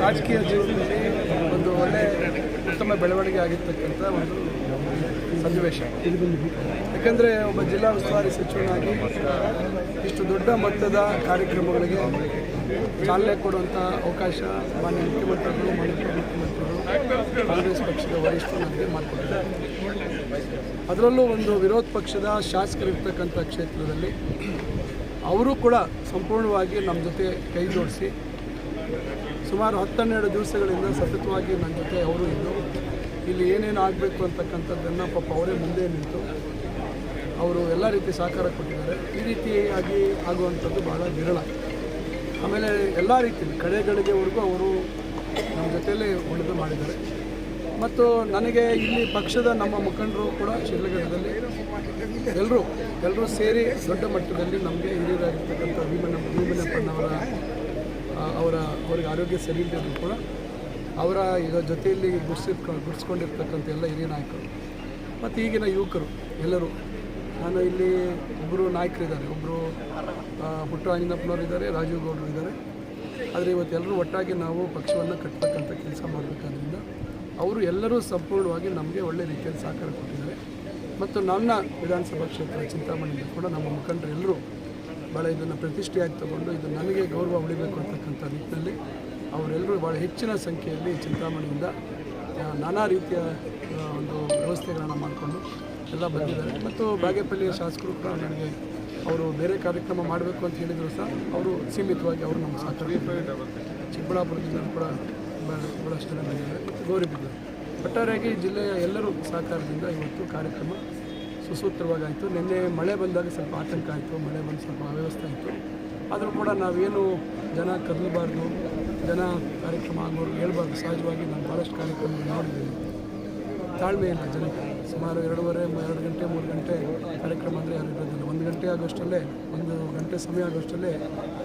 ರಾಜಕೀಯ ಜೀವನದಲ್ಲಿ ಒಂದು ಒಳ್ಳೆ ಉತ್ತಮ ಬೆಳವಣಿಗೆ ಆಗಿರ್ತಕ್ಕಂಥ ಒಂದು ಸನ್ನಿವೇಶ. ಯಾಕಂದರೆ ಒಬ್ಬ ಜಿಲ್ಲಾ ಉಸ್ತುವಾರಿ ಸಚಿವನಾಗಿ ಇಷ್ಟು ದೊಡ್ಡ ಮಟ್ಟದ ಕಾರ್ಯಕ್ರಮಗಳಿಗೆ ಚಾಲನೆ ಕೊಡುವಂಥ ಅವಕಾಶ ಮಾನ್ಯ ಮುಖ್ಯಮಂತ್ರಿಗಳು ಮಾನ್ಯ ಮುಖ್ಯಮಂತ್ರಿಗಳು ಕಾಂಗ್ರೆಸ್ ಪಕ್ಷದ ವರಿಷ್ಠರು ನನಗೆ ಮಾಡಿಕೊಡ್ತಾರೆ ಅದರಲ್ಲೂ ಒಂದು ವಿರೋಧ ಪಕ್ಷದ ಶಾಸಕರಿರ್ತಕ್ಕಂಥ ಕ್ಷೇತ್ರದಲ್ಲಿ ಅವರು ಕೂಡ ಸಂಪೂರ್ಣವಾಗಿ ನಮ್ಮ ಜೊತೆ ಕೈ ಜೋಡಿಸಿ ಸುಮಾರು ಹತ್ತನ್ನೆರಡು ದಿವಸಗಳಿಂದ ಸತತವಾಗಿ ನನ್ನ ಜೊತೆ ಅವರು ಇದ್ದರು ಇಲ್ಲಿ ಏನೇನು ಆಗಬೇಕು ಅಂತಕ್ಕಂಥದ್ದನ್ನು ಪಾಪ ಅವರೇ ಮುಂದೆ ನಿಂತು ಅವರು ಎಲ್ಲ ರೀತಿ ಸಹಕಾರ ಕೊಟ್ಟಿದ್ದಾರೆ. ಈ ರೀತಿಯಾಗಿ ಆಗುವಂಥದ್ದು ಬಹಳ ವಿರಳ. ಆಮೇಲೆ ಎಲ್ಲ ರೀತಿಯಲ್ಲಿ ಕಡೆಗಳಿಗೆವರೆಗೂ ಅವರು ನಮ್ಮ ಜೊತೆಯಲ್ಲೇ ಉಳಿದು ಮಾಡಿದ್ದಾರೆ. ಮತ್ತು ನನಗೆ ಇಲ್ಲಿ ಪಕ್ಷದ ನಮ್ಮ ಮುಖಂಡರು ಕೂಡ ಶಿಡ್ಲಘಟ್ಟದಲ್ಲಿ ಎಲ್ಲರೂ ಎಲ್ಲರೂ ಸೇರಿ ದೊಡ್ಡ ಮಟ್ಟದಲ್ಲಿ ನಮಗೆ ಹಿರಿಯರಾಗಿರ್ತಕ್ಕಂಥ ಭೀಮನ ಭೀಮನಪ್ಪನವರ ಅವರ, ಅವ್ರಿಗೆ ಆರೋಗ್ಯ ಸರಿ ಇಲ್ಲದಿದ್ರು ಕೂಡ ಅವರ ಈಗ ಜೊತೆಯಲ್ಲಿ ಗುರ್ಸಿಟ್ಕೊಂಡು ಗುಡ್ಸ್ಕೊಂಡಿರ್ತಕ್ಕಂಥ ಎಲ್ಲ ಹಿರಿಯ ನಾಯಕರು, ಮತ್ತು ಈಗಿನ ಯುವಕರು, ಎಲ್ಲರೂ. ನಾನು ಇಲ್ಲಿ ಒಬ್ಬರು ನಾಯಕರಿದ್ದಾರೆ ಒಬ್ಬರು ಪುಟ್ಟು ಆಂಜನಪ್ಪನವರು ಇದ್ದಾರೆ, ರಾಜೀವ್ ಗೌಡರು ಇದ್ದಾರೆ. ಆದರೆ ಇವತ್ತು ಎಲ್ಲರೂ ಒಟ್ಟಾಗಿ ನಾವು ಪಕ್ಷವನ್ನು ಕಟ್ಟತಕ್ಕಂಥ ಕೆಲಸ ಮಾಡಬೇಕಾದ್ರಿಂದ ಅವರು ಎಲ್ಲರೂ ಸಂಪೂರ್ಣವಾಗಿ ನಮಗೆ ಒಳ್ಳೆ ರೀತಿಯಲ್ಲಿ ಸಹಕಾರ ಕೊಟ್ಟಿದ್ದಾರೆ. ಮತ್ತು ನನ್ನ ವಿಧಾನಸಭಾ ಕ್ಷೇತ್ರ ಚಿಂತಾಮಣಿಯಿಂದ ಕೂಡ ನಮ್ಮ ಮುಖಂಡರು ಎಲ್ಲರೂ ಭಾಳ ಇದನ್ನು ಪ್ರತಿಷ್ಠೆಯಾಗಿ ತಗೊಂಡು ಇದು ನನಗೆ ಗೌರವ ಉಳಿಬೇಕು ಅಂತಕ್ಕಂಥ ನಿಟ್ಟಿನಲ್ಲಿ ಅವರೆಲ್ಲರೂ ಭಾಳ ಹೆಚ್ಚಿನ ಸಂಖ್ಯೆಯಲ್ಲಿ ಚಿಂತಾಮಣಿಯಿಂದ ನಾನಾ ರೀತಿಯ ಒಂದು ವ್ಯವಸ್ಥೆಗಳನ್ನು ಮಾಡಿಕೊಂಡು ಎಲ್ಲ ಬಂದಿದ್ದಾರೆ. ಮತ್ತು ಬಾಗೇಪಲ್ಲಿಯ ಶಾಸಕರು ಕೂಡ ನನಗೆ ಅವರು ಬೇರೆ ಕಾರ್ಯಕ್ರಮ ಮಾಡಬೇಕು ಅಂತ ಹೇಳಿದರು ಸಹ ಅವರು ಸೀಮಿತವಾಗಿ ಅವರು ನಮ್ಮ ಸಹಕಾರ. ಚಿಕ್ಕಬಳ್ಳಾಪುರದಿಂದ ಕೂಡ ಭಾಳಷ್ಟು ಜನ ಬಂದಿದ್ದಾರೆ. ಮತ್ತು ಗೌರಿಬಿದ್ದರು ಒಟ್ಟಾರೆಯಾಗಿ ಜಿಲ್ಲೆಯ ಎಲ್ಲರೂ ಸಹಕಾರದಿಂದ ಇವತ್ತು ಕಾರ್ಯಕ್ರಮ ಸುಸೂತ್ರವಾಗಿ ಆಯಿತು ನಿನ್ನೆ ಮಳೆ ಬಂದಾಗ ಸ್ವಲ್ಪ ಆತಂಕ ಆಯಿತು, ಮಳೆ ಬಂದು ಸ್ವಲ್ಪ ಅವ್ಯವಸ್ಥೆ ಆಯಿತು. ಆದರೂ ಕೂಡ ನಾವೇನು ಜನ ಕದಲಬಾರ್ದು, ಜನ ಕಾರ್ಯಕ್ರಮ ಆಗೋರು ಹೇಳ್ಬಾರ್ದು. ಸಹಜವಾಗಿ ನಾನು ಭಾಳಷ್ಟು ಕಾರ್ಯಕ್ರಮ ನೋಡಿದ್ದೀನಿ ತಾಳ್ಮೆ ಇಲ್ಲ ಜನಕ್ಕೆ. ಸುಮಾರು ಎರಡೂವರೆ, ಎರಡು ಗಂಟೆ, ಮೂರು ಗಂಟೆ ಕಾರ್ಯಕ್ರಮ ಅಂದರೆ ಯಾರು ಇರೋದಿಲ್ಲ. ಒಂದು ಗಂಟೆ ಆಗೋಷ್ಟಲ್ಲೇ, ಒಂದು ಗಂಟೆ ಸಮಯ ಆಗೋಷ್ಟಲ್ಲೇ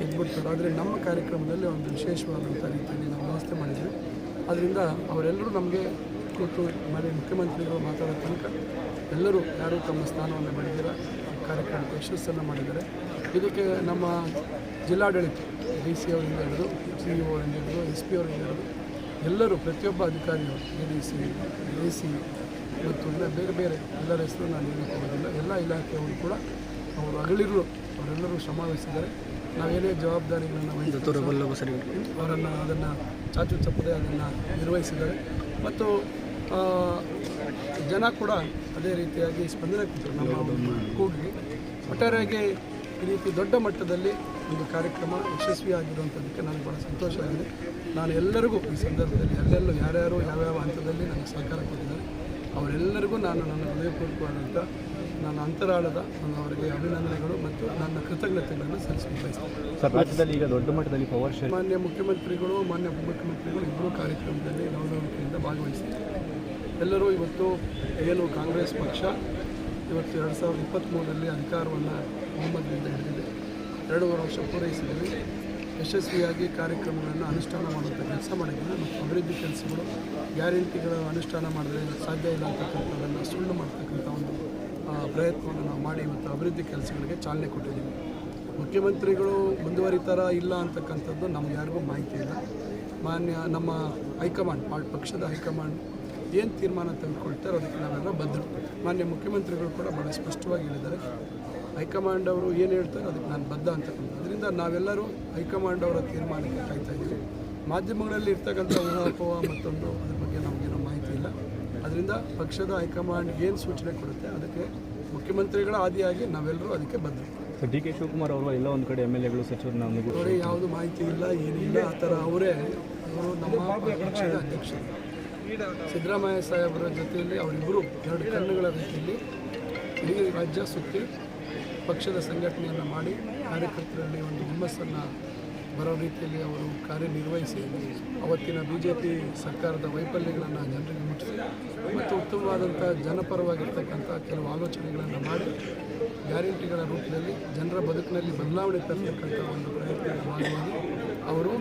ಎದ್ಬಿಡ್ತಾರೆ. ಆದರೆ ನಮ್ಮ ಕಾರ್ಯಕ್ರಮದಲ್ಲಿ ಒಂದು ವಿಶೇಷವಾದಂಥ ರೀತಿಯಲ್ಲಿ ನಾವು ವ್ಯವಸ್ಥೆ ಮಾಡಿದ್ವಿ ಅದರಿಂದ ಅವರೆಲ್ಲರೂ ನಮಗೆ ಕೂತು ಮಾಡಿ ಮುಖ್ಯಮಂತ್ರಿಗಳು ಮಾತಾಡೋ ತನಕ ಎಲ್ಲರೂ ಯಾರೂ ತಮ್ಮ ಸ್ಥಾನವನ್ನು ಮಾಡಿದ್ದೀರ ಕಾರ್ಯಕ್ರಮಕ್ಕೆ ಯಶಸ್ಸನ್ನು ಮಾಡಿದ್ದಾರೆ. ಇದಕ್ಕೆ ನಮ್ಮ ಜಿಲ್ಲಾಡಳಿತ, ಡಿ ಸಿ ಅವರಿಂದ ಹಿಡಿದು ಸಿ ಇ ಅವರಿಂದ ಹಿಡಿದು ಎಸ್ ಪಿ ಅವರಿಂದ ಹಿಡಿದು ಎಲ್ಲರೂ ಪ್ರತಿಯೊಬ್ಬ ಅಧಿಕಾರಿಗಳು A D C, A C ಮತ್ತು ಎಲ್ಲ ಬೇರೆ ಬೇರೆ ಎಲ್ಲರ ಹೆಸರು ನಾನು ಹೇಳಕ್ಕೆ ಹೋಗೋದಿಲ್ಲ ಎಲ್ಲ ಇಲಾಖೆಯವರು ಕೂಡ ಅವರು ಅಗಳಿರು ಅವರೆಲ್ಲರೂ ಶ್ರಮ ವಹಿಸಿದ್ದಾರೆ. ನಾವೇನೇ ಜವಾಬ್ದಾರಿಗಳನ್ನು ವಹಿಸಿ ಅವರನ್ನು ಅದನ್ನು ಚಾಚು ತಪ್ಪದೆ ಅದನ್ನು ನಿರ್ವಹಿಸಿದ್ದಾರೆ. ಮತ್ತು ಜನ ಕೂಡ ಅದೇ ರೀತಿಯಾಗಿ ಸ್ಪಂದನೆ ಕೊಟ್ಟರು ನಮ್ಮ ಕೂಗಿ ಒಟ್ಟಾರೆಯಾಗಿ ಈ ರೀತಿ ದೊಡ್ಡ ಮಟ್ಟದಲ್ಲಿ ಒಂದು ಕಾರ್ಯಕ್ರಮ ಯಶಸ್ವಿಯಾಗಿರುವಂಥದ್ದಕ್ಕೆ ನನಗೆ ಭಾಳ ಸಂತೋಷ ಆಗಿದೆ. ನಾನು ಎಲ್ಲರಿಗೂ ಈ ಸಂದರ್ಭದಲ್ಲಿ ಎಲ್ಲೆಲ್ಲೂ ಯಾರ್ಯಾರು ಯಾವ್ಯಾವ ಹಂತದಲ್ಲಿ ನನಗೆ ಸಹಕಾರ ಕೊಟ್ಟಿದ್ದಾರೆ ಅವರೆಲ್ಲರಿಗೂ ನಾನು ನನ್ನ ಹೃದಯಪೂರ್ವಕವಾದಂಥ ನನ್ನ ಅಂತರಾಳದ ನಾನು ಅವರಿಗೆ ಅಭಿನಂದನೆಗಳು ಮತ್ತು ನನ್ನ ಕೃತಜ್ಞತೆಗಳನ್ನು ಸಲ್ಲಿಸಲು ಬಯಸ್ತೇನೆ ರಾಜ್ಯದಲ್ಲಿ ಈಗ ದೊಡ್ಡ ಮಟ್ಟದಲ್ಲಿ ಪವರ್ ಶೇರ್ ಮಾನ್ಯ ಮುಖ್ಯಮಂತ್ರಿಗಳು ಮಾನ್ಯ ಉಪಮುಖ್ಯಮಂತ್ರಿಗಳು ಇಬ್ಬರು ಕಾರ್ಯಕ್ರಮದಲ್ಲಿ ಗೌರವಿಕೆಯಿಂದ ಭಾಗವಹಿಸಿದ್ದಾರೆ. ಎಲ್ಲರೂ ಇವತ್ತು ಏನು ಕಾಂಗ್ರೆಸ್ ಪಕ್ಷ ಇವತ್ತು ಎರಡು ಸಾವಿರದ ಇಪ್ಪತ್ತ್ಮೂರರಲ್ಲಿ ಅಧಿಕಾರವನ್ನು ಬಹುಮತದಿಂದ ಹಿಡಿದಿದೆ. ಎರಡೂವರೆ ವರ್ಷ ಪೂರೈಸಿದ್ದೀವಿ. ಯಶಸ್ವಿಯಾಗಿ ಕಾರ್ಯಕ್ರಮಗಳನ್ನು ಅನುಷ್ಠಾನ ಮಾಡುವಂಥ ಕೆಲಸ ಮಾಡಿದ್ದೀವಿ ಮತ್ತು ಅಭಿವೃದ್ಧಿ ಕೆಲಸಗಳು ಗ್ಯಾರಂಟಿಗಳ ಅನುಷ್ಠಾನ ಮಾಡಿದ್ರೆ ಸಾಧ್ಯ ಇಲ್ಲ ಅಂತಕ್ಕಂಥದ್ದನ್ನು ಸುಳ್ಳು ಆ, ಪ್ರಯತ್ನವನ್ನು ನಾವು ಮಾಡಿ ಇವತ್ತು ಅಭಿವೃದ್ಧಿ ಕೆಲಸಗಳಿಗೆ ಚಾಲನೆ ಕೊಟ್ಟಿದ್ದೀವಿ. ಮುಖ್ಯಮಂತ್ರಿಗಳು ಮುಂದುವರಿತಾರ ಇಲ್ಲ ಅಂತಕ್ಕಂಥದ್ದು ನಮ್ಗೆ ಯಾರಿಗೂ ಮಾಹಿತಿ ಇಲ್ಲ. ಮಾನ್ಯ ನಮ್ಮ ಹೈಕಮಾಂಡ್ ಪಕ್ಷದ ಹೈಕಮಾಂಡ್ ಏನು ತೀರ್ಮಾನ ತೆಗೆದುಕೊಳ್ತಾರೋ ಅದಕ್ಕೆ ನಾವೆಲ್ಲ ಬದ್ಧರು. ಮಾನ್ಯ ಮುಖ್ಯಮಂತ್ರಿಗಳು ಕೂಡ ಭಾಳ ಸ್ಪಷ್ಟವಾಗಿ ಹೇಳಿದ್ದಾರೆ. ಹೈಕಮಾಂಡ್ ಅವರು ಏನು ಹೇಳ್ತಾರೆ ಅದಕ್ಕೆ ನಾನು ಬದ್ಧ ಅಂತಕ್ಕಂಥ ಅದರಿಂದ ನಾವೆಲ್ಲರೂ ಹೈಕಮಾಂಡ್ ಅವರ ತೀರ್ಮಾನಕ್ಕೆ ಕಾಯ್ತಾ ಇದ್ದೀವಿ. ಮಾಧ್ಯಮಗಳಲ್ಲಿ ಇರ್ತಕ್ಕಂಥ ಊಹಾಪೋಹ ಮತ್ತೊಂದು ಅದ್ರ ಬಗ್ಗೆ ನಮಗೇನೋ ಮಾಹಿತಿ ಇಲ್ಲ. ಅದರಿಂದ ಪಕ್ಷದ ಹೈಕಮಾಂಡ್ ಏನು ಸೂಚನೆ ಕೊಡುತ್ತೆ ಅದಕ್ಕೆ ಮುಖ್ಯಮಂತ್ರಿಗಳ ಆದಿಯಾಗಿ ನಾವೆಲ್ಲರೂ ಅದಕ್ಕೆ ಬಂದ್ವಿ ಸರ್ ಡಿ ಕೆ ಶಿವಕುಮಾರ್ ಅವರು ಎಲ್ಲ ಒಂದು ಕಡೆ ಎಂ ಎಲ್ ಎಗಳು ಸಚಿವರು ನಮಗೂ ನೋಡಿ ಯಾವುದು ಮಾಹಿತಿ ಇಲ್ಲ ಏನಿಲ್ಲ ಆ ಥರ ಅವರೇ ಅವರು ನಮ್ಮ ಪಕ್ಷದ ಅಧ್ಯಕ್ಷರು. ಸಿದ್ದರಾಮಯ್ಯ ಸಾಹೇಬರ ಜೊತೆಯಲ್ಲಿ ಅವರಿಬ್ಬರು ಎರಡು ಕಣ್ಣುಗಳ ರೀತಿಯಲ್ಲಿ ಇಡೀ ರಾಜ್ಯ ಸುತ್ತಿ ಪಕ್ಷದ ಸಂಘಟನೆಯನ್ನು ಮಾಡಿ ಕಾರ್ಯಕರ್ತರಲ್ಲಿ ಒಂದು ಹುಮ್ಮಸ್ಸನ್ನು ಬರೋ ರೀತಿಯಲ್ಲಿ ಅವರು ಕಾರ್ಯನಿರ್ವಹಿಸಿ ಅವತ್ತಿನ ಬಿ ಜೆ ಪಿ ಸರ್ಕಾರದ ವೈಫಲ್ಯಗಳನ್ನು ಜನರಿಗೆ ಮುಟ್ಟಿಸಿ ಮತ್ತು ಉತ್ತಮವಾದಂಥ ಜನಪರವಾಗಿರ್ತಕ್ಕಂಥ ಕೆಲವು ಆಲೋಚನೆಗಳನ್ನು ಮಾಡಿ ಗ್ಯಾರಂಟಿಗಳ ರೂಪದಲ್ಲಿ ಜನರ ಬದುಕಿನಲ್ಲಿ ಬದಲಾವಣೆ ತರತಕ್ಕಂಥ ಒಂದು ಪ್ರಯತ್ನ ಭಾಗವಾಗಿ ಅವರು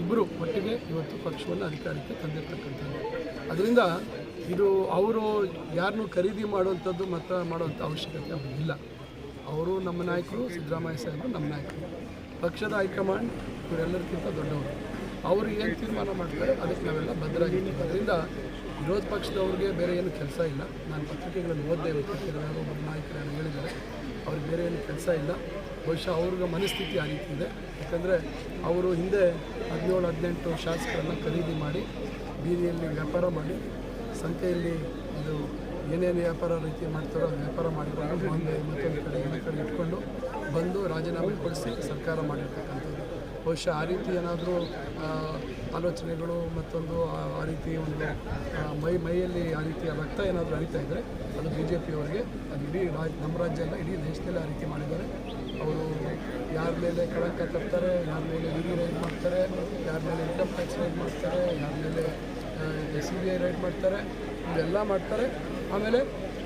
ಇಬ್ಬರು ಒಟ್ಟಿಗೆ ಇವತ್ತು ಪಕ್ಷವನ್ನು ಅಧಿಕಾರಕ್ಕೆ ತಂದಿರ್ತಕ್ಕಂಥದ್ದು. ಅದರಿಂದ ಇದು ಅವರು ಯಾರನ್ನು ಖರೀದಿ ಮಾಡುವಂಥದ್ದು ಮತ ಮಾಡುವಂಥ ಅವಶ್ಯಕತೆ ಇಲ್ಲ. ಅವರು ನಮ್ಮ ನಾಯಕರು, ಸಿದ್ದರಾಮಯ್ಯ ಸಾಹೇಬರು ನಮ್ಮ ನಾಯಕರು. ಪಕ್ಷದ ಹೈಕಮಾಂಡ್ ಇವರೆಲ್ಲರಿಗಿಂತ ದೊಡ್ಡವರು. ಅವರು ಏನು ತೀರ್ಮಾನ ಮಾಡ್ತಾರೆ, ಅದಕ್ಕೆ ನಾವೆಲ್ಲ ಬದ್ಧರಾಗಿದ್ದೀವಿ ಅದರಿಂದ ವಿರೋಧ ಪಕ್ಷದವ್ರಿಗೆ ಬೇರೆ ಏನು ಕೆಲಸ ಇಲ್ಲ. ನಾನು ಪತ್ರಿಕೆಗಳಲ್ಲಿ ಓದಿದೆ, ಇವತ್ತು ಕೆಲವರು ಒಬ್ಬ ನಾಯಕರು ಹೇಳಿದ್ದಾರೆ. ಅವ್ರಿಗೆ ಬೇರೆ ಏನು ಕೆಲಸ ಇಲ್ಲ. ಬಹುಶಃ ಅವ್ರಿಗೆ ಮನಸ್ಥಿತಿ ಆ ರೀತಿ ಇದೆ. ಯಾಕಂದರೆ ಅವರು ಹಿಂದೆ ಹದಿನೇಳು, ಹದಿನೆಂಟು ಶಾಸಕರನ್ನು ಖರೀದಿ ಮಾಡಿ, ಬೀದಿಯಲ್ಲಿ ವ್ಯಾಪಾರ ಮಾಡಿ, ಸಂತೆಯಲ್ಲಿ ಇದು ಏನೇನು ವ್ಯಾಪಾರ ರೀತಿ ಮಾಡ್ತಾರೋ ವ್ಯಾಪಾರ ಮಾಡಿಕೊಂಡು ಮುಂದೆ ಮತ್ತೊಂದು ಕಡೆ ಕಡೆ ಇಟ್ಕೊಂಡು ಬಂದು ರಾಜೀನಾಮೆ ಕೊಡಿಸಿ ಸರ್ಕಾರ ಮಾಡಿರ್ತಕ್ಕಂಥದ್ದು. ಬಹುಶಃ ಆ ರೀತಿ ಏನಾದರೂ ಆಲೋಚನೆಗಳು ಮತ್ತೊಂದು, ಆ ರೀತಿ ಒಂದು ಮೈ, ಮೈಯಲ್ಲಿ ಆ ರೀತಿಯ ರಕ್ತ ಏನಾದರೂ ಹರಿತಾ ಇದ್ದರೆ ಅದು ಬಿ ಜೆ ಪಿಯವರಿಗೆ ಅದು ಇಡೀ ರಾಜ್, ನಮ್ಮ ರಾಜ್ಯ ಅಲ್ಲ, ಇಡೀ ದೇಶದಲ್ಲೇ ಆ ರೀತಿ ಮಾಡಿದ್ದಾರೆ. ಅವರು ಯಾರ ಮೇಲೆ ಕಳಂಕ ತರ್ತಾರೆ, ಯಾರ ಮೇಲೆ ಡಿ ರೈಡ್ ಮಾಡ್ತಾರೆ, ಯಾರ ಮೇಲೆ ಇನ್ಕಮ್ ಟ್ಯಾಕ್ಸ್ ರೈಡ್ ಮಾಡ್ತಾರೆ, ಯಾರ ಮೇಲೆ ಸಿ ಬಿ ಐ ರೈಡ್ ಮಾಡ್ತಾರೆ, ಇವೆಲ್ಲ ಮಾಡ್ತಾರೆ. ಆಮೇಲೆ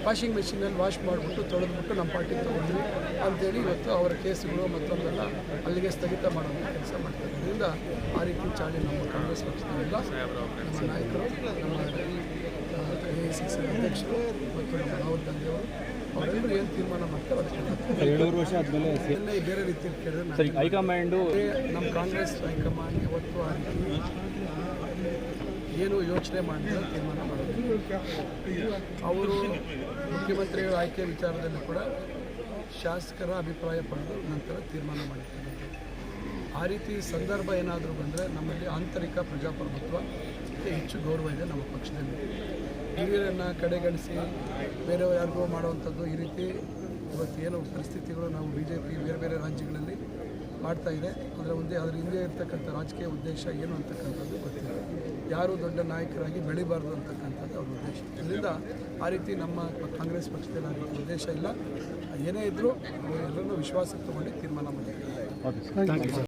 ವಾಷಿಂಗ್ ಮೆಷಿನಲ್ಲಿ ವಾಶ್ ಮಾಡಿಬಿಟ್ಟು ತೊಳೆದ್ಬಿಟ್ಟು ನಮ್ಮ ಪಾರ್ಟಿಗೆ ತೊಗೊಂಡ್ವಿ ಅಂತೇಳಿ ಇವತ್ತು ಅವರ ಕೇಸುಗಳು ಮತ್ತೊಂದೆಲ್ಲ ಅಲ್ಲಿಗೆ ಸ್ಥಗಿತ ಮಾಡೋದು ಕೆಲಸ ಮಾಡ್ತಾರೆ ಅದರಿಂದ ಆ ರೀತಿ ಚಾಳಿ ನಮ್ಮ ಕಾಂಗ್ರೆಸ್ ಪಕ್ಷದಲ್ಲ ನಮ್ಮ ನಾಯಕರು ನಮ್ಮ ಎ ಐ ಸಿ ಸಿ ಅಧ್ಯಕ್ಷರು ಮತ್ತು ನಮ್ಮ ರಾಹುಲ್ ಗಾಂಧಿ ಅವರು ಅವರೆಲ್ಲರೂ ಏನು ತೀರ್ಮಾನ ಮಾಡ್ತಾರೆ ಅದಕ್ಕೆ ವರ್ಷ ಆದಮೇಲೆ ಬೇರೆ ರೀತಿಯಲ್ಲಿ ಕೇಳಿದ್ರೆ ಹೈಕಮಾಂಡು ನಮ್ಮ ಕಾಂಗ್ರೆಸ್ ಹೈಕಮಾಂಡ್ ಯಾವತ್ತೂ ಆ ರೀತಿ ಏನು ಯೋಚನೆ ಮಾಡಿದ ತೀರ್ಮಾನ ಮಾಡೋದು ಅವರು ಮುಖ್ಯಮಂತ್ರಿಗಳ ಆಯ್ಕೆ ವಿಚಾರದಲ್ಲಿ ಕೂಡ ಶಾಸಕರ ಅಭಿಪ್ರಾಯ ಪಡೆದು ನಂತರ ತೀರ್ಮಾನ ಮಾಡಿದ್ದಾರೆ. ಆ ರೀತಿ ಸಂದರ್ಭ ಏನಾದರೂ ಬಂದರೆ ನಮ್ಮಲ್ಲಿ ಆಂತರಿಕ ಪ್ರಜಾಪ್ರಭುತ್ವಕ್ಕೆ ಹೆಚ್ಚು ಗೌರವ ಇದೆ ನಮ್ಮ ಪಕ್ಷದಲ್ಲಿ. ಹಿರಿಯರನ್ನು ಕಡೆಗಣಿಸಿ ಬೇರೆ ಯಾರಿಗೋ ಮಾಡುವಂಥದ್ದು ಈ ರೀತಿ ಇವತ್ತು ಏನು ಪರಿಸ್ಥಿತಿಗಳು ನಾವು ಬಿ ಜೆ ಪಿ ಬೇರೆ ಬೇರೆ ರಾಜ್ಯಗಳಲ್ಲಿ ಮಾಡ್ತಾ ಇದೆ. ಅದರ ಒಂದೇ ಅದರ ಹಿಂದೆ ಇರ್ತಕ್ಕಂಥ ರಾಜಕೀಯ ಉದ್ದೇಶ ಏನು ಅಂತಕ್ಕಂಥದ್ದು ಗೊತ್ತಿಲ್ಲ. ಯಾರು ದೊಡ್ಡ ನಾಯಕರಾಗಿ ಬೆಳಿಬಾರ್ದು ಅಂತಕ್ಕಂಥದ್ದು ಅವ್ರ ಉದ್ದೇಶ. ಇದರಿಂದ ಆ ರೀತಿ ನಮ್ಮ ಕಾಂಗ್ರೆಸ್ ಪಕ್ಷದಲ್ಲಿ ಆ ರೀತಿ ಉದ್ದೇಶ ಇಲ್ಲ. ಏನೇ ಇದ್ದರೂ ಎಲ್ಲರನ್ನೂ ವಿಶ್ವಾಸಕ್ಕೆ ತಗೊಂಡು ತೀರ್ಮಾನ ಮಾಡಿದ್ದಾರೆ